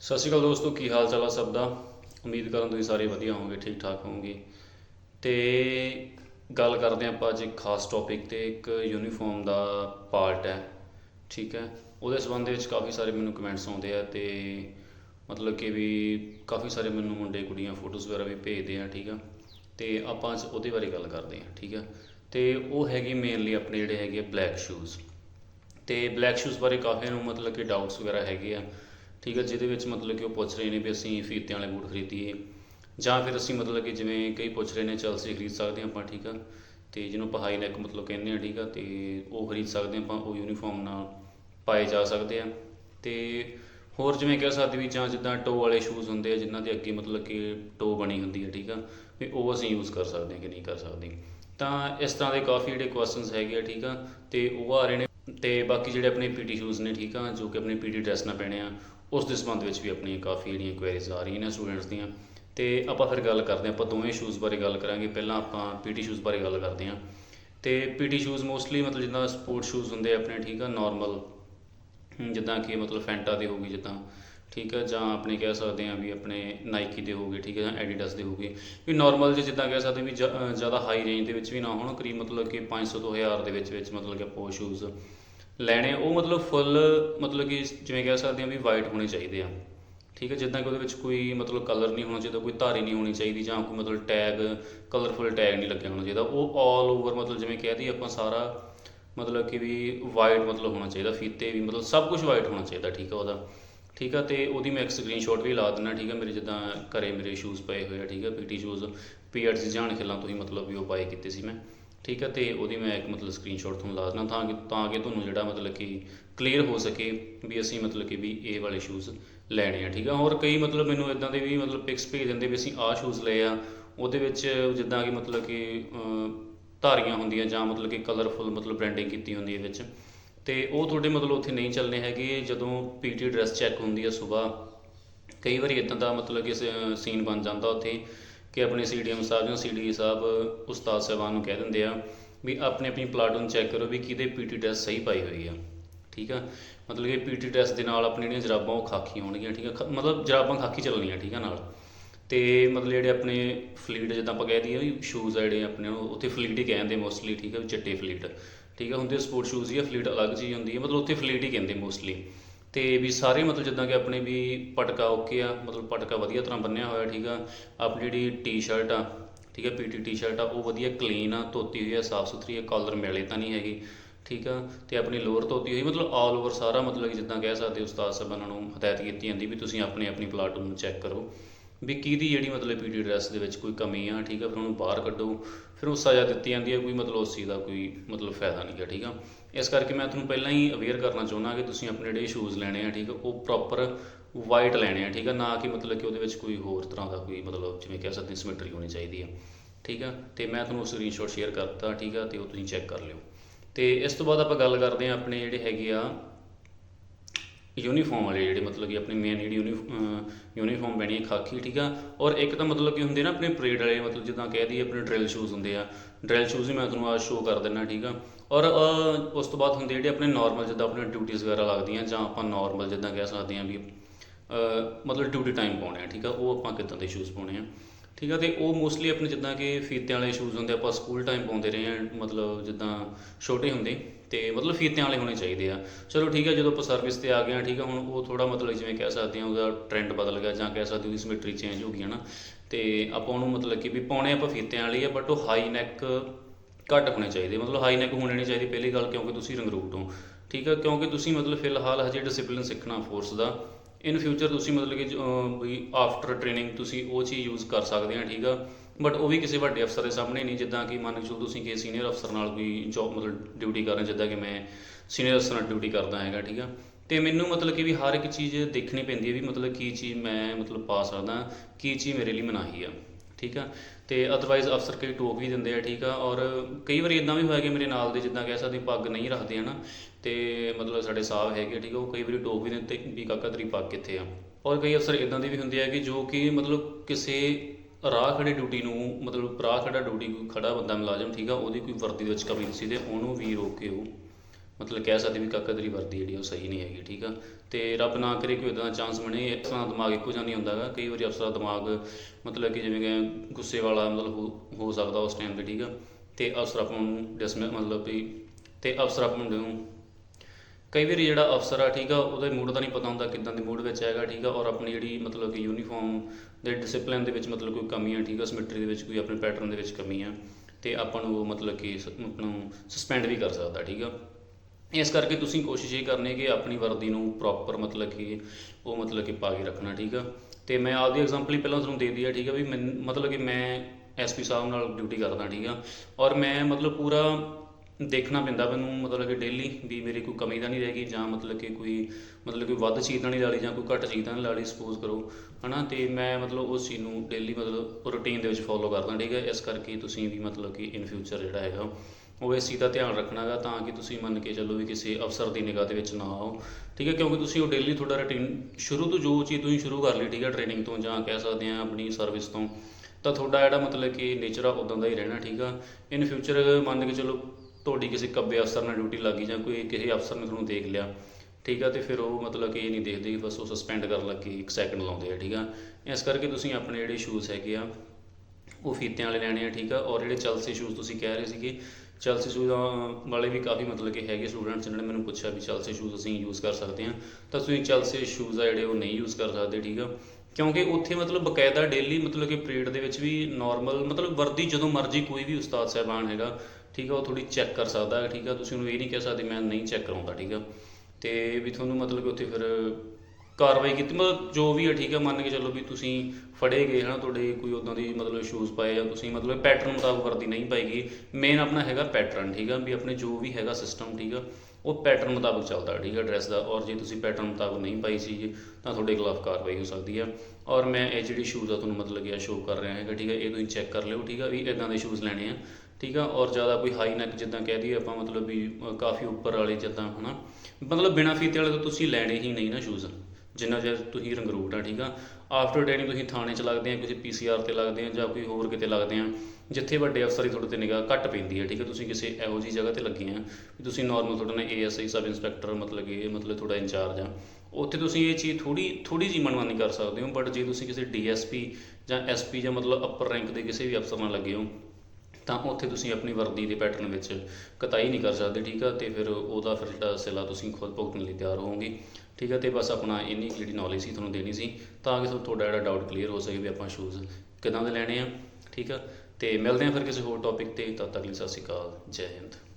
ਸਤਿ ਸ਼੍ਰੀ ਅਕਾਲ ਦੋਸਤੋ, ਕੀ ਹਾਲ ਚਾਲ ਆ ਸਭ ਦਾ? ਉਮੀਦ ਕਰਨ ਤੁਸੀਂ ਸਾਰੇ ਵਧੀਆ ਹੋਵੋਗੇ ਠੀਕ ਠਾਕ ਹੋਵੋਗੇ। ਤੇ ਗੱਲ ਕਰਦੇ ਹਾਂ ਆਪਾਂ ਅੱਜ ਇੱਕ ਖਾਸ ਟੌਪਿਕ ਤੇ, ਇੱਕ ਯੂਨੀਫਾਰਮ ਦਾ ਪਾਰਟ ਹੈ, ਠੀਕ ਹੈ। ਉਹਦੇ ਸੰਬੰਧ ਵਿੱਚ ਕਾਫੀ ਸਾਰੇ ਮੈਨੂੰ ਕਮੈਂਟਸ ਆਉਂਦੇ ਆ ਤੇ ਮਤਲਬ ਕਿ ਵੀ ਕਾਫੀ ਸਾਰੇ ਮੈਨੂੰ ਮੁੰਡੇ, ਕੁੜੀਆਂ ਫੋਟੋਜ਼ ਵਗੈਰਾ ਵੀ ਭੇਜਦੇ ਆ, ਠੀਕ ਆ। ਤੇ ਆਪਾਂ ਅੱਜ ਉਹਦੇ ਬਾਰੇ ਗੱਲ ਕਰਦੇ ਹਾਂ, ਠੀਕ ਆ। ਤੇ ਉਹ ਹੈਗੀ ਮੇਨਲੀ ਆਪਣੇ ਜਿਹੜੇ ਹੈਗੇ ਬਲੈਕ ਸ਼ੂਜ਼ ਤੇ ਬਲੈਕ ਸ਼ੂਜ਼ ਬਾਰੇ ਕਾਫੀ ਨੂੰ ਮਤਲਬ ਕਿ ਡਾਊਟਸ ਵਗੈਰਾ ਹੈਗੇ ਆ। ਠੀਕ ਹੈ, ਜਿਹਦੇ ਵਿੱਚ ਮਤਲਬ ਕਿ ਉਹ ਪੁੱਛ ਰਹੇ ਨੇ ਵੀ ਅਸੀਂ ਫੀਤਿਆਂ ਵਾਲੇ ਬੂਟ ਖਰੀਦੀਏ। ਜਾਂ ਫਿਰ ਅਸੀਂ ਮਤਲਬ ਕਿ ਜਿਵੇਂ ਕਈ ਪੁੱਛ ਰਹੇ ਨੇ ਚਲਸੀ ਖਰੀਦ ਸਕਦੇ ਹਾਂ ਆਪਾਂ, ਠੀਕ ਆ। ਤੇ ਜਿਹਨੂੰ ਆਪਾਂ ਨੈਕ ਮਤਲਬ ਕਹਿੰਦੇ ਆ, ਠੀਕ ਆ, ਤੇ ਉਹ ਖਰੀਦ ਸਕਦੇ ਹਾਂ ਆਪਾਂ, ਉਹ ਯੂਨੀਫਾਰਮ ਨਾਲ ਪਾਏ ਜਾ ਸਕਦੇ ਆ। ਤੇ ਹੋਰ ਜਿਵੇਂ ਕਹਿ ਸਕਦੇ ਵੀ ਜਾਂ ਜਿੱਦਾਂ ਟੋ ਵਾਲੇ ਸ਼ੂਜ਼ ਹੁੰਦੇ ਆ, ਜਿਨ੍ਹਾਂ ਦੇ ਅੱਗੇ ਮਤਲਬ ਕਿ ਟੋ ਬਣੀ ਹੁੰਦੀ ਹੈ ਠੀਕ ਆ, ਵੀ ਉਹ ਅਸੀਂ ਯੂਜ਼ ਕਰ ਸਕਦੇ ਹਾਂ ਕਿ ਨਹੀਂ ਕਰ ਸਕਦੇ। ਤਾਂ ਇਸ ਤਰ੍ਹਾਂ ਦੇ ਕਾਫੀ ਜਿਹੜੇ ਕੁਐਸਚਨਸ ਹੈਗੇ ਆ, ਠੀਕ ਆ, ਤੇ ਉਹ ਆ ਰਹੇ ਨੇ ਤੇ ਬਾਕੀ ਜਿਹੜੇ ਆਪਣੇ ਪੀਟੀ ਸ਼ੂਜ਼ ਨੇ, ਠੀਕ ਆ, ਜੋ ਕਿ ਆਪਣੇ ਪੀਟੀ ਡਰੈਸ ਨਾਲ ਪੈਣੇ ਆ, ਉਸ ਦੇ ਸੰਬੰਧ ਵਿੱਚ ਵੀ ਆਪਣੀਆਂ ਕਾਫੀ ਜਿਹੜੀਆਂ ਕੁਐਰੀਜ਼ ਆ ਰਹੀਆਂ ਨੇ ਸਟੂਡੈਂਟਸ ਦੀਆਂ। ਤੇ ਆਪਾਂ ਫਿਰ ਗੱਲ ਕਰਦੇ ਹਾਂ, ਆਪਾਂ ਦੋਵੇਂ ਸ਼ੂਜ਼ ਬਾਰੇ ਗੱਲ ਕਰਾਂਗੇ। ਪਹਿਲਾਂ ਆਪਾਂ ਪੀਟੀ ਸ਼ੂਜ਼ ਬਾਰੇ ਗੱਲ ਕਰਦੇ ਹਾਂ। ਤੇ ਪੀਟੀ ਸ਼ੂਜ਼ ਮੋਸਟਲੀ ਮਤਲਬ ਜਿੱਦਾਂ ਸਪੋਰਟ ਸ਼ੂਜ਼ ਹੁੰਦੇ ਆਪਣੇ, ਠੀਕ ਆ ਨਾਰਮਲ ਜਿੱਦਾਂ ਕਿ ਮਤਲਬ ਫੈਂਟਾ ਦੇ ਹੋਗੀ ਜਿੱਦਾਂ, ਠੀਕ ਹੈ ਜਾਂ ਆਪਣੇ ਕਹਿ ਸਕਦੇ ਹਾਂ ਵੀ ਆਪਣੇ ਨਾਈਕੀ ਦੇ ਹੋਗੇ ਠੀਕ ਹੈ ਜਾਂ ਐਡੀਡਾਸ ਦੇ ਹੋਗੇ ਵੀ ਨਾਰਮਲ ਜੇ ਜਿੱਦਾਂ ਕਹਿ ਸਕਦੇ ਵੀ ਜ- ਜ਼ਿਆਦਾ ਹਾਈ ਰੇਂਜ ਦੇ ਵਿੱਚ ਵੀ ਨਾ ਹੋਣ, ਕਰੀਬ ਮਤਲਬ ਕਿ 500 ਤੋਂ 1000 ਦੇ ਵਿੱਚ ਵਿੱਚ ਮਤਲਬ ਕਿ ਆਪਾਂ ਉਹ ਸ਼ੂਜ਼ ਲੈਣੇ, ਉਹ ਮਤਲਬ ਫੁੱਲ, ਮਤਲਬ ਕਿ ਜਿਵੇਂ ਕਹਿ ਸਕਦੇ ਹਾਂ ਵੀ ਵਾਈਟ ਹੋਣੇ ਚਾਹੀਦੇ ਆ। ਠੀਕ ਹੈ, ਜਿੱਦਾਂ ਕਿ ਉਹਦੇ ਵਿੱਚ ਕੋਈ ਮਤਲਬ ਕਲਰ ਨਹੀਂ ਹੋਣਾ ਚਾਹੀਦਾ, ਕੋਈ ਧਾਰੀ ਨਹੀਂ ਹੋਣੀ ਚਾਹੀਦੀ ਜਾਂ ਕੋਈ ਮਤਲਬ ਟੈਗ ਕਲਰਫੁਲ ਟੈਗ ਨਹੀਂ ਲੱਗਿਆ ਹੋਣਾ ਚਾਹੀਦਾ। ਉਹ ਆਲ ਓਵਰ ਮਤਲਬ ਜਿਵੇਂ ਕਹਿ ਦਈਏ ਆਪਾਂ ਸਾਰਾ ਮਤਲਬ ਕਿ ਵੀ ਵਾਈਟ ਮਤਲਬ ਹੋਣਾ ਚਾਹੀਦਾ, ਫੀਤੇ ਵੀ, ਮਤਲਬ ਸਭ ਕੁਝ ਵਾਈਟ ਹੋਣਾ ਚਾਹੀਦਾ, ਠੀਕ ਆ ਉਹਦਾ। ਠੀਕ ਆ, ਤੇ ਉਹਦੀ ਮੈਂ ਇੱਕ ਸਕਰੀਨਸ਼ਾਟ ਵੀ ਲਾ ਦਿੰਦਾ, ਠੀਕ ਆ, ਮੇਰੇ ਜਿੱਦਾਂ ਘਰੇ ਮੇਰੇ ਸ਼ੂਜ਼ ਪਏ ਹੋਏ ਆ, ਠੀਕ ਆ ਪੀਟੀ ਸ਼ੂਜ਼ ਪੀਆਰਸੀ ਜਾਣ ਖਿਲਾਂ ਤੋਂ ਹੀ ਮਤਲਬ ਵੀ ਉਹ ਬਾਏ ਕੀਤੇ ਸੀ ਮੈਂ। ਠੀਕ ਹੈ, ਤੇ ਉਹਦੀ ਮੈਂ ਇੱਕ ਮਤਲਬ ਸਕਰੀਨਸ਼ਾਟ ਤੁਹਾਨੂੰ ਲਾ ਦਿੰਦਾ ਤਾਂ ਕਿ ਤਾਂ ਕਿ ਤੁਹਾਨੂੰ ਜਿਹੜਾ ਮਤਲਬ ਕਿ ਕਲੀਅਰ ਹੋ ਸਕੇ ਵੀ ਅਸੀਂ ਮਤਲਬ ਕਿ ਵੀ ਇਹ ਵਾਲੇ ਸ਼ੂਜ਼ ਲੈਣੇ ਆ, ਠੀਕ ਆ ਹੋਰ ਕਈ ਮਤਲਬ ਮੈਨੂੰ ਇਦਾਂ ਦੇ ਵੀ ਮਤਲਬ ਪਿਕਸ ਭੇਜ ਦਿੰਦੇ ਵੀ ਅਸੀਂ ਆਹ ਸ਼ੂਜ਼ ਲਏ ਆ, ਉਹਦੇ ਵਿੱਚ ਜਿੱਦਾਂ ਕਿ ਮਤਲਬ ਕਿ ਧਾਰੀਆਂ ਹੁੰਦੀਆਂ ਜਾਂ ਮਤਲਬ ਕਿ ਕਲਰਫੁਲ ਮਤਲਬ ਬ੍ਰਾਂਡਿੰਗ ਕੀਤੀ ਹੁੰਦੀ ਹੈ ਵਿੱਚ। ਤੇ ਉਹ ਤੁਹਾਡੇ ਮਤਲਬ ਉੱਥੇ ਨਹੀਂ ਚੱਲਣੇ ਹੈਗੇ, ਜਦੋਂ ਪੀਟੀ ਡਰੈਸ ਚੈੱਕ ਹੁੰਦੀ ਹੈ ਸਵੇਰ ਕਈ ਵਾਰੀ ਇਦਾਂ ਦਾ ਮਤਲਬ ਕਿ ਸੀਨ ਬਣ ਜਾਂਦਾ ਉੱਥੇ। ਕਿ ਆਪਣੇ ਸੀਡੀਐਮ ਸਾਹਿਬ ਜਾਂ ਸੀਡੀ ਸਾਹਿਬ ਉਸਤਾਦ ਸਾਹਿਬਾਨ ਨੂੰ ਕਹਿ ਦਿੰਦੇ ਆ ਵੀ ਆਪਣੇ ਆਪਣੀ ਪਲਾਟੂਨ ਚੈੱਕ ਕਰੋ ਵੀ ਕਿਹਦੇ ਪੀਟੀ ਟੈਸਟ ਸਹੀ ਪਾਈ ਹੋਈ ਆ। ਠੀਕ ਆ? ਮਤਲਬ ਕਿ ਪੀਟੀ ਟੈਸਟ ਦੇ ਨਾਲ ਆਪਣੀ ਜਿਹੜੀਆਂ ਜਰਾਬਾਂ ਉਹ ਖਾਕੀ ਹੋਣਗੀਆਂ, ਠੀਕ ਆ? ਖ- ਮਤਲਬ ਜਰਾਬਾਂ ਖਾਕੀ ਚੱਲਣੀਆਂ, ਠੀਕ ਆ ਨਾਲ? ਤੇ ਮਤਲਬ ਜਿਹੜੇ ਆਪਣੇ ਫਲੀਟ ਜਿੱਦਾਂ ਆਪਾਂ ਕਹਿ ਦਈਏ ਵੀ ਸ਼ੂਜ਼ ਆ ਜਿਹੜੇ ਆਪਣੇ ਉੱਥੇ ਫਲੀਟ ਹੀ ਕਹਿੰਦੇ ਮੋਸਟਲੀ ਠੀਕ ਆ? ਵੀ ਚਿੱਟੇ ਫਲੀਟ। ਠੀਕ ਆ? ਹੁੰਦੇ ਸਪੋਰਟ ਸ਼ੂਜ਼ ਹੀ ਆ, ਫਲੀਟ ਅਲੱਗ ਚੀਜ਼ ਹੁੰਦੀ ਹੈ ਮਤਲਬ ਉੱਥੇ ਫਲੀਟ ਹੀ ਕਹਿੰਦੇ ਮੋਸਟਲੀ ਤੇ ਵੀ ਸਾਰੇ ਮਤਲਬ ਜਿੱਦਾਂ ਕਿ ਆਪਣੇ ਵੀ ਪਟਕਾ ਓਕੇ ਆ, ਮਤਲਬ ਪਟਕਾ ਵਧੀਆ ਤਰ੍ਹਾਂ ਬੰਨਿਆ ਹੋਇਆ, ਠੀਕ ਆ। ਆਪਣੀ ਜਿਹੜੀ ਟੀ-ਸ਼ਰਟ ਆ, ਠੀਕ ਆ ਪੀਟੀ ਟੀ-ਸ਼ਰਟ ਆ, ਉਹ ਵਧੀਆ ਕਲੀਨ ਆ, ਧੋਤੀ ਹੋਈ ਆ, ਸਾਫ਼ ਸੁਥਰੀ ਆ ਕਾਲਰ ਮੈਲੇ ਤਾਂ ਨਹੀਂ ਹੈਗੀ, ਠੀਕ ਆ। ਤੇ ਆਪਣੀ ਲੋਅਰ ਧੋਤੀ ਹੋਈ, ਮਤਲਬ ਆਲ ਓਵਰ ਸਾਰਾ ਮਤਲਬ ਕਿ ਜਿੱਦਾਂ ਕਹਿ ਸਕਦੇ ਉਸਤਾਦ ਸਾਹਿਬਾਨਾਂ ਨੂੰ ਹਦਾਇਤ ਕੀਤੀ ਜਾਂਦੀ ਵੀ ਤੁਸੀਂ ਆਪਣੇ ਆਪਣੀ ਪਲਾਟੂਨ ਨੂੰ ਚੈੱਕ ਕਰੋ, ਵੀ ਕਿਹਦੀ ਜਿਹੜੀ ਮਤਲਬ ਪੀਟੀ ਡਰੈਸ ਦੇ ਵਿੱਚ ਕੋਈ ਕਮੀ ਆ, ਠੀਕ ਆ, ਫਿਰ ਉਹਨੂੰ ਬਾਹਰ ਕੱਢੋ, ਫਿਰ ਉਹ ਸਜ਼ਾ ਦਿੱਤੀ ਜਾਂਦੀ ਹੈ ਕੋਈ ਮਤਲਬ ਉਸ ਚੀਜ਼ ਦਾ ਕੋਈ ਮਤਲਬ ਫਾਇਦਾ ਨਹੀਂ ਹੈ ਠੀਕ ਆ। ਇਸ ਕਰਕੇ ਮੈਂ ਤੁਹਾਨੂੰ ਪਹਿਲਾਂ ਹੀ ਅਵੇਅਰ ਕਰਨਾ ਚਾਹੁੰਦਾ ਕਿ ਤੁਸੀਂ ਆਪਣੇ ਜਿਹੜੇ ਸ਼ੂਜ਼ ਲੈਣੇ ਆ, ਠੀਕ ਆ, ਉਹ ਪ੍ਰੋਪਰ ਵਾਈਟ ਲੈਣੇ ਆ, ਠੀਕ ਆ, ਨਾ ਕਿ ਮਤਲਬ ਕਿ ਉਹਦੇ ਵਿੱਚ ਕੋਈ ਹੋਰ ਤਰ੍ਹਾਂ ਦਾ ਕੋਈ ਮਤਲਬ ਜਿਵੇਂ ਕਹਿ ਸਕਦੇ ਸਿਮਟਰੀ ਹੋਣੀ ਚਾਹੀਦੀ ਆ, ਠੀਕ ਆ, ਤੇ ਮੈਂ ਤੁਹਾਨੂੰ ਸਕਰੀਨਸ਼ਾਟ ਸ਼ੇਅਰ ਕਰਤਾ, ਠੀਕ ਆ, ਤੇ ਉਹ ਤੁਸੀਂ ਚੈੱਕ ਕਰ ਲਿਓ। ਤੇ ਇਸ ਤੋਂ ਬਾਅਦ ਆਪਾਂ ਗੱਲ ਕਰਦੇ ਆ ਆਪਣੇ ਜਿਹੜੇ ਹੈਗੇ ਆ ਯੂਨੀਫਾਰਮ ਵਾਲੇ ਜਿਹੜੇ ਮਤਲਬ ਕਿ ਆਪਣੀ ਮੇਨ ਜਿਹੜੀ ਯੂਨੀਫਾਰਮ ਪੈਣੀ ਹੈ ਖਾਕੀ, ਠੀਕ ਆ, ਔਰ ਇੱਕ ਤਾਂ ਮਤਲਬ ਕਿ ਹੁੰਦੇ ਨਾ ਆਪਣੇ ਪਰੇਡ ਵਾਲੇ, ਮਤਲਬ ਜਿੱਦਾਂ ਕਹਿ ਦਈਏ ਆਪਣੇ ਡਰਿਲ ਸ਼ੂਜ਼ ਹੁੰਦੇ ਆ ਡਰਿਲ ਸ਼ੂਜ਼ ਹੀ ਮੈਂ ਤੁਹਾਨੂੰ ਆ ਸ਼ੋਅ ਕਰ ਦਿੰਦਾ, ਠੀਕ ਆ ਔਰ ਉਸ ਤੋਂ ਬਾਅਦ ਹੁੰਦੇ ਜਿਹੜੇ ਆਪਣੇ ਨਾਰਮਲ ਜਿੱਦਾਂ ਆਪਣੇ ਡਿਊਟੀਆਂ ਵਗੈਰਾ ਲੱਗਦੀਆਂ ਜਾਂ ਆਪਾਂ ਨਾਰਮਲ ਜਿੱਦਾਂ ਕਹਿ ਸਕਦੇ ਹਾਂ ਵੀ ਮਤਲਬ ਡਿਊਟੀ ਟਾਈਮ ਪਾਉਣੇ ਆ, ਠੀਕ ਆ? ਉਹ ਆਪਾਂ ਕਿੱਦਾਂ ਦੇ ਸ਼ੂਜ਼ ਪਾਉਣੇ ਆ? ਠੀਕ ਆ? ਤੇ ਉਹ ਮੋਸਟਲੀ ਆਪਣੇ ਜਿੱਦਾਂ ਕਿ ਫੀਤਿਆਂ ਵਾਲੇ ਸ਼ੂਜ਼ ਹੁੰਦੇ, ਆਪਾਂ ਸਕੂਲ ਟਾਈਮ ਪਾਉਂਦੇ ਰਹੇ ਆ, ਮਤਲਬ ਜਿੱਦਾਂ ਛੋਟੇ ਹੁੰਦੇ, ਤੇ ਮਤਲਬ ਫੀਤਿਆਂ ਵਾਲੇ ਹੋਣੇ ਚਾਹੀਦੇ ਆ। ਚਲੋ ਠੀਕ ਆ, ਜਦੋਂ ਆਪਾਂ ਸਰਵਿਸ ਤੇ ਆ ਗਏ ਆ, ਠੀਕ ਆ, ਹੁਣ ਉਹ ਥੋੜਾ ਮਤਲਬ ਜਿਵੇਂ ਕਹਿ ਸਕਦੇ ਆ, ਉਹਦਾ ਟ੍ਰੈਂਡ ਬਦਲ ਗਿਆ ਜਾਂ ਕਹਿ ਸਕਦੇ ਉਹਦੀ ਸਿਮਟਰੀ ਚੇਂਜ ਹੋ ਗਈ ਹੈ ਨਾ ਤੇ ਆਪਾਂ ਉਹਨੂੰ ਮਤਲਬ ਕਿ ਵੀ ਪਾਉਣੇ ਆਪਾਂ ਫੀਤਿਆਂ ਵਾਲੀ ਆ ਬਟ ਉਹ ਹਾਈ ਨੈਕ ਘੱਟ ਹੋਣੇ ਚਾਹੀਦੇ। ਮਤਲਬ ਹਾਈ ਨੈਕ ਹੋਣੇ ਨਹੀਂ ਚਾਹੀਦੇ ਪਹਿਲੀ ਗੱਲ, ਕਿਉਂਕਿ ਤੁਸੀਂ ਰੰਗਰੂਟ ਹੋ ਠੀਕ ਆ? ਕਿਉਂਕਿ ਤੁਸੀਂ ਮਤਲਬ ਫਿਲਹਾਲ ਹਜੇ ਡਿਸਪਲਿਨ ਸਿੱਖਣਾ ਫੋਰਸ ਦਾ। ਇਨ ਫਿਊਚਰ ਤੁਸੀਂ ਮਤਲਬ ਕਿ ਵੀ ਆਫਟਰ ਟ੍ਰੇਨਿੰਗ ਤੁਸੀਂ ਉਹ ਚੀਜ਼ ਯੂਜ਼ ਕਰ ਸਕਦੇ ਆ, ਠੀਕ ਆ? ਬਟ ਉਹ ਵੀ ਕਿਸੇ ਵੱਡੇ ਅਫਸਰ ਦੇ ਸਾਹਮਣੇ ਨਹੀਂ, ਜਿੱਦਾਂ ਕਿ ਮੰਨ ਕੇ ਚਲੋ ਤੁਸੀਂ ਕਿਸੇ ਸੀਨੀਅਰ ਅਫਸਰ ਨਾਲ ਕੋਈ ਜੌਬ ਮਤਲਬ ਡਿਊਟੀ ਕਰ ਰਹੇ ਜਿੱਦਾਂ ਕਿ ਮੈਂ ਸੀਨੀਅਰ ਅਫਸਰ ਨਾਲ ਡਿਊਟੀ ਕਰਦਾ ਹੈਗਾ, ਠੀਕ ਆ? ਤੇ ਮੈਨੂੰ ਮਤਲਬ ਕਿ ਵੀ ਹਰ ਇੱਕ ਚੀਜ਼ ਦੇਖਣੀ ਪੈਂਦੀ ਹੈ ਵੀ ਮਤਲਬ ਕੀ ਚੀਜ਼ ਮੈਂ ਮਤਲਬ ਪਾ ਸਕਦਾ, ਕੀ ਚੀਜ਼ ਮੇਰੇ ਲਈ ਮਨਾਹੀ ਆ। ਠੀਕ ਆ? ਤੇ ਅਦਰਵਾਈਜ਼ ਅਫਸਰ ਕਈ ਟੋਕ ਵੀ ਦਿੰਦੇ ਆ, ਠੀਕ ਆ? ਔਰ ਕਈ ਵਾਰੀ ਇਦਾਂ ਵੀ ਹੋਇਆ ਕਿ ਮੇਰੇ ਨਾਲ ਦੇ ਜਿੱਦਾਂ ਕਹਿ ਸਕਦੇ ਪੱਗ ਨਹੀਂ ਰੱਖਦੇ, ਹਨਾ? ਤੇ ਮਤਲਬ ਸਾਡੇ ਸਾਹਿਬ ਹੈਗੇ ਠੀਕ ਆ? ਉਹ ਕਈ ਵਾਰੀ ਟੋਕ ਵੀ ਦਿੰਦੇ ਵੀ ਕਾਕਾ ਤੇਰੀ ਪੱਗ ਕਿੱਥੇ ਆ? ਔਰ ਕਈ ਅਫਸਰ ਇਦਾਂ ਦੇ ਵੀ ਹੁੰਦੇ ਆ ਕਿ ਜੋ ਕਿ ਮਤਲਬ ਕਿਸੇ ਰਾਹ ਖੜੇ ਡਿਊਟੀ ਨੂੰ, ਮਤਲਬ ਰਾਹ ਖੜਾ ਡਿਊਟੀ ਕੋਈ ਖੜਾ ਬੰਦਾ ਮੁਲਾਜ਼ਮ, ਠੀਕ ਆ? ਉਹਦੀ ਕੋਈ ਵਰਦੀ ਦੇ ਵਿੱਚ ਕਮੀ ਸੀ ਤੇ ਉਹਨੂੰ ਵੀ ਰੋਕ ਕੇ ਉਹ ਮਤਲਬ ਕਹਿ ਸਕਦੇ ਵੀ ਕਾਕਾ ਵਰਦੀ ਜਿਹੜੀ ਉਹ ਸਹੀ ਨਹੀਂ ਹੈਗੀ, ਠੀਕ ਆ? ਤੇ ਰੱਬ ਨਾ ਕਰੇ ਕੋਈ ਇਦਾਂ ਦਾ ਚਾਂਸ ਬਣੇ ਅਫਸਰਾਂ ਦਾ ਦਿਮਾਗ ਇੱਕੋ ਜਿਹਾ ਨਹੀਂ ਹੁੰਦਾ ਗਾ ਕਈ ਵਾਰੀ ਅਫਸਰਾਂ ਦਾ ਦਿਮਾਗ ਮਤਲਬ ਕਿ ਜਿਵੇਂ ਕਿ ਗੁੱਸੇ ਵਾਲਾ ਮਤਲਬ ਹੋ- ਹੋ ਸਕਦਾ ਉਸ ਟਾਈਮ ਤੇ, ਠੀਕ ਆ? ਤੇ ਅਫਸਰ ਆਪਾਂ ਨੂੰ ਡਿਸਮਿਸ ਮਤਲਬ ਵੀ, ਤੇ ਅਫਸਰ ਆਪਾਂ ਨੂੰ ਕਈ ਵਾਰੀ ਜਿਹੜਾ ਅਫਸਰ ਆ, ਠੀਕ ਆ, ਉਹਦੇ ਮੂਡ ਦਾ ਨਹੀਂ ਪਤਾ ਹੁੰਦਾ ਕਿਦਾਂ ਦੇ ਮੂਡ ਵਿੱਚ ਹੈਗਾ, ਠੀਕ ਆ? ਔਰ ਆਪਣੀ ਜਿਹੜੀ ਮਤਲਬ ਕਿ ਯੂਨੀਫਾਰਮ ਦੇ ਡਿਸਪਲਿਨ ਦੇ ਵਿੱਚ ਮਤਲਬ ਕੋਈ ਕਮੀ ਆ, ਠੀਕ ਆ? ਸਿਮਟਰੀ ਦੇ ਵਿੱਚ ਕੋਈ ਆਪਣੇ ਪੈਟਰਨ ਦੇ ਵਿੱਚ ਕਮੀ ਆ, ਤੇ ਆਪਾਂ ਨੂੰ ਉਹ ਮਤਲਬ ਕਿ ਸ- ਆਪਾਂ ਨੂੰ ਸਸਪੈਂਡ ਵੀ ਕਰ ਸਕਦਾ, ਠੀਕ ਆ? ਇਸ ਕਰਕੇ ਤੁਸੀਂ ਕੋਸ਼ਿਸ਼ ਇਹ ਕਰਨੀ ਕਿ ਆਪਣੀ ਵਰਦੀ ਨੂੰ ਪ੍ਰੋਪਰ ਮਤਲਬ ਕਿ ਉਹ ਮਤਲਬ ਕਿ ਪਾ ਕੇ ਰੱਖਣਾ, ਠੀਕ ਆ? ਤੇ ਮੈਂ ਆਪਦੀ ਐਗਜ਼ਾਮਪਲ ਹੀ ਪਹਿਲਾਂ ਤੁਹਾਨੂੰ ਦੇ ਦਿਆ ਠੀਕ ਆ ਵੀ ਮੈਂ ਮਤਲਬ ਕਿ ਮੈਂ ਐਸਪੀ ਸਾਹਿਬ ਨਾਲ ਡਿਊਟੀ ਕਰਦਾ, ਠੀਕ ਆ? ਔਰ ਮੈਂ ਮਤਲਬ ਪੂਰਾ ਦੇਖਣਾ ਪੈਂਦਾ ਮੈਨੂੰ, ਮਤਲਬ ਕਿ ਡੇਲੀ ਵੀ ਮੇਰੀ ਕੋਈ ਕਮੀ ਤਾਂ ਨਹੀਂ ਰਹਿ ਗਈ ਜਾਂ ਮਤਲਬ ਕਿ ਕੋਈ, ਮਤਲਬ ਕਿ ਵੱਧ ਚੀਜ਼ ਤਾਂ ਨਹੀਂ ਲਾ ਲਈ ਜਾਂ ਕੋਈ ਘੱਟ ਚੀਜ਼ ਤਾਂ ਨਹੀਂ ਲਾ ਲਈ ਸਪੋਜ਼ ਕਰੋ, ਹਨਾ? ਤੇ ਮੈਂ ਮਤਲਬ ਉਸ ਚੀਜ਼ ਨੂੰ ਡੇਲੀ ਮਤਲਬ ਰੂਟੀਨ ਦੇ ਵਿੱਚ ਫੋਲੋ ਕਰਦਾ, ਠੀਕ ਹੈ ਇਸ ਕਰਕੇ ਤੁਸੀਂ ਵੀ ਮਤਲਬ ਕਿ ਇਨ ਫਿਊਚਰ ਜਿਹੜਾ ਹੈਗਾ ਉਹ ਇਸ ਚੀਜ਼ ਦਾ ਧਿਆਨ ਰੱਖਣਾਗਾ ਤਾਂ ਕਿ ਤੁਸੀਂ ਮੰਨ ਕੇ ਚੱਲੋ ਵੀ ਕਿਸੇ ਅਫਸਰ ਦੀ ਨਿਗਾਹ ਦੇ ਵਿੱਚ ਨਾ ਆਓ। ਠੀਕ ਹੈ, ਕਿਉਂਕਿ ਤੁਸੀਂ ਉਹ ਡੇਲੀ ਤੁਹਾਡਾ ਰੂਟੀਨ ਸ਼ੁਰੂ ਤੋਂ ਜੋ ਚੀਜ਼ ਤੁਸੀਂ ਸ਼ੁਰੂ ਕਰ ਲਈ, ਠੀਕ ਹੈ ਟ੍ਰੇਨਿੰਗ ਤੋਂ ਜਾਂ ਕਹਿ ਸਕਦੇ ਆ ਆਪਣੀ ਸਰਵਿਸ ਤੋਂ, ਤਾਂ ਤੁਹਾਡਾ ਜਿਹੜਾ ਮਤਲਬ ਕਿ ਨੇਚਰ ਆ ਉਦਾਂ ਦਾ ਹੀ ਰਹਿਣਾ, ਠੀਕ ਆ। ਇਨ ਫਿਊਚਰ ਮੰਨ ਕੇ ਚੱਲੋ ਤੁਹਾਡੀ ਕਿਸੇ ਕੱਬੇ ਅਫਸਰ ਨਾਲ ਡਿਊਟੀ ਲੱਗੀ ਜਾਂ ਕੋਈ ਕਿਸੇ ਅਫਸਰ ਨੇ ਤੁਹਾਨੂੰ ਦੇਖ ਲਿਆ, ਠੀਕ ਆ, ਤੇ ਫਿਰ ਉਹ ਮਤਲਬ ਕਿ ਇਹ ਨਹੀਂ ਦੇਖਦੇ ਬਸ ਉਹ ਸਸਪੈਂਡ ਕਰਨ ਲੱਗੇ, ਇੱਕ ਸੈਕਿੰਡ ਲਾਉਂਦੇ ਆ, ਠੀਕ ਆ। ਇਸ ਕਰਕੇ ਤੁਸੀਂ ਆਪਣੇ ਜਿਹੜੇ ਸ਼ੂਜ਼ ਹੈਗੇ ਆ, ਉਹ ਫੀਤਿਆਂ ਵਾਲੇ ਲੈਣੇ ਆ, ਠੀਕ ਆ, ਔਰ ਜਿਹੜੇ ਚਲਸੀ ਸ਼ੂਜ਼ ਤੁਸੀਂ ਕਹਿ ਰਹੇ ਸੀਗੇ ਚਲਸੀ ਸ਼ੂਜ਼ ਵਾਲੇ ਵੀ ਕਾਫੀ ਮਤਲਬ ਕਿ ਹੈਗੇ ਸਟੂਡੈਂਟਸ ਜਿਨ੍ਹਾਂ ਨੇ ਮੈਨੂੰ ਪੁੱਛਿਆ ਵੀ ਚਲਸੀ ਸ਼ੂਜ਼ ਅਸੀਂ ਯੂਜ਼ ਕਰ ਸਕਦੇ ਹਾਂ। ਤਾਂ ਤੁਸੀਂ ਚਲਸੀ ਸ਼ੂਜ਼ ਆ ਜਿਹੜੇ ਉਹ ਨਹੀਂ ਯੂਜ਼ ਕਰ ਸਕਦੇ, ਠੀਕ ਆ? ਕਿਉਂਕਿ ਉੱਥੇ ਮਤਲਬ ਬਕਾਇਦਾ ਡੇਲੀ ਮਤਲਬ ਕਿ ਪੀਰੀਅਡ ਦੇ ਵਿੱਚ ਵੀ ਨਾਰਮਲ ਮਤਲਬ ਵਰਦੀ ਜਦੋਂ ਮਰਜ਼ੀ ਕੋਈ ਵੀ ਉਸਤਾਦ ਸਾਹਿਬਾਨ ਹੈਗਾ, ਠੀਕ ਆ, ਉਹ ਥੋੜੀ ਚੈੱਕ ਕਰ ਸਕਦਾ, ਠੀਕ ਆ? ਤੁਸੀਂ ਉਹਨੂੰ ਇਹ ਨਹੀਂ ਕਹਿ ਸਕਦੇ, ਮੈਂ ਨਹੀਂ ਚੈੱਕ ਕਰਾਉਂਦਾ, ਠੀਕ ਆ? ਤੇ ਵੀ ਤੁਹਾਨੂੰ ਮਤਲਬ ਕਿ ਉੱਥੇ ਫਿਰ ਕਾਰਵਾਈ ਕੀਤੀ, ਮਤਲਬ ਜੋ ਵੀ ਹੈ, ਠੀਕ ਹੈ, ਮੰਨ ਕੇ ਚੱਲੋ ਵੀ ਤੁਸੀਂ ਫੜੇ ਗਏ ਹਨਾ ਤੁਹਾਡੇ, ਕੋਈ ਉਦਾਂ ਦੀ ਮਤਲਬ ਸ਼ੂਜ਼ ਪਾਏ ਜਾਂ ਤੁਸੀਂ ਮਤਲਬ ਪੈਟਰਨ ਮੁਤਾਬਕ ਵਰਦੀ ਨਹੀਂ ਪਾਏਗੀ ਮੇਨ ਆਪਣਾ ਹੈਗਾ ਪੈਟਰਨ ਠੀਕ ਆ, ਵੀ ਆਪਣੇ ਜੋ ਵੀ ਹੈਗਾ ਸਿਸਟਮ ਠੀਕ ਆ, ਉਹ ਪੈਟਰਨ ਮੁਤਾਬਕ ਚੱਲਦਾ, ਠੀਕ ਹੈ ਡਰੈਸ ਦਾ। ਔਰ ਜੇ ਤੁਸੀਂ ਪੈਟਰਨ ਮੁਤਾਬਕ ਨਹੀਂ ਪਾਈ ਸੀ ਤਾਂ ਤੁਹਾਡੇ ਖਿਲਾਫ ਕਾਰਵਾਈ ਹੋ ਸਕਦੀ ਆ। ਔਰ ਮੈਂ ਇਹ ਜਿਹੜੀ ਸ਼ੂਜ਼ ਆ, ਤੁਹਾਨੂੰ ਮਤਲਬ ਕਿ ਸ਼ੋਅ ਕਰ ਰਿਹਾ ਹੈਗਾ, ਠੀਕ ਹੈ ਇਹ ਤੁਸੀਂ ਚੈੱਕ ਕਰ ਲਿਓ, ਠੀਕ ਆ, ਵੀ ਇਦਾਂ ਦੇ ਸ਼ੂਜ਼ ਲੈਣੇ ਆ, ਠੀਕ ਆ। ਔਰ ਜ਼ਿਆਦਾ ਕੋਈ ਹਾਈ ਨੈਕ ਜਿੱਦਾਂ ਕਹਿ ਦਈਏ ਆਪਾਂ, ਮਤਲਬ ਵੀ ਕਾਫੀ ਉੱਪਰ ਵਾਲੇ ਜਿੱਦਾਂ, ਹਨਾ। ਮਤਲਬ ਬਿਨਾਂ ਫੀਤੇ ਵਾਲੇ ਤਾਂ ਤੁਸੀਂ ਲੈਣੇ ਹੀ ਨਹੀਂ ਨਾ ਸ਼ੂਜ਼ ਜਿੰਨਾ ਚਿਰ ਤੁਸੀਂ ਰੰਗਰੂਟ ਆ, ਠੀਕ ਆ? ਆਫਟਰ ਟ੍ਰੇਨਿੰਗ ਤੁਸੀਂ ਥਾਣੇ 'ਚ ਲੱਗਦੇ ਆ, ਕਿਸੇ ਪੀਸੀਆਰ ਤੇ ਲੱਗਦੇ ਆ ਜਾਂ ਕੋਈ ਹੋਰ ਕਿਤੇ ਲੱਗਦੇ ਆ, ਜਿੱਥੇ ਵੱਡੇ ਅਫਸਰ ਹੀ ਤੁਹਾਡੇ ਤੇ ਨਿਗਾਹ ਘੱਟ ਪੈਂਦੀ ਹੈ ਠੀਕ ਹੈ ਤੁਸੀਂ ਕਿਸੇ ਇਹੋ ਜਿਹੀ ਜਗ੍ਹਾ ਤੇ ਲੱਗੇ ਆ ਵੀ ਤੁਸੀਂ ਨਾਰਮਲ ਤੁਹਾਡਾ ਨਾ ਏਐਸਆਈ ਸਬ ਇੰਸਪੈਕਟਰ ਮਤਲਬ ਕਿ ਇਹ, ਮਤਲਬ ਤੁਹਾਡਾ ਇੰਚਾਰਜ ਆ। ਉੱਥੇ ਤੁਸੀਂ ਇਹ ਚੀਜ਼ ਥੋੜੀ ਥੋੜੀ ਜਿਹੀ ਮਨਮਾਨੀ ਕਰ ਸਕਦੇ ਹੋ ਬਟ ਜੇ ਤੁਸੀਂ ਕਿਸੇ ਡੀਐਸਪੀ ਜਾਂ ਐਸਪੀ ਜਾਂ ਮਤਲਬ ਅੱਪਰ ਰੈਂਕ ਦੇ ਕਿਸੇ ਵੀ ਅਫਸਰ ਨਾਲ ਲੱਗੇ ਹੋ ਤਾਂ ਉੱਥੇ ਤੁਸੀਂ ਆਪਣੀ ਵਰਦੀ ਦੇ ਪੈਟਰਨ ਵਿੱਚ ਕਤਾਈ ਨਹੀਂ ਕਰ ਸਕਦੇ, ਠੀਕ ਆ? ਤੇ ਫਿਰ ਉਹਦਾ ਫਿਰ ਜਿਹੜਾ ਸਿਲਾ ਤੁਸੀਂ ਖੁਦ ਭੁਗਤਣ ਲਈ ਤਿਆਰ ਹੋਵੋਗੇ, ਠੀਕ ਆ? ਤੇ ਬਸ ਆਪਣਾ ਇੰਨੀ ਜਿਹੜੀ ਨੌਲੇਜ ਸੀ ਤੁਹਾਨੂੰ ਦੇਣੀ ਸੀ, ਤਾਂ ਕਿ ਤੁਹਾਡਾ ਜਿਹੜਾ ਡਾਊਟ ਕਲੀਅਰ ਹੋ ਸਕੇ ਵੀ ਆਪਾਂ ਸ਼ੂਜ਼ ਕਿਦਾਂ ਦੇ ਲੈਣੇ ਆ, ਠੀਕ ਆ? ਤੇ ਮਿਲਦੇ ਆ ਫਿਰ ਕਿਸੇ ਹੋਰ ਟੌਪਿਕ ਤੇ, ਤਦ ਤੱਕ ਲਈ ਸਤਿ ਸ਼੍ਰੀ ਅਕਾਲ, ਜੈ ਹਿੰਦ।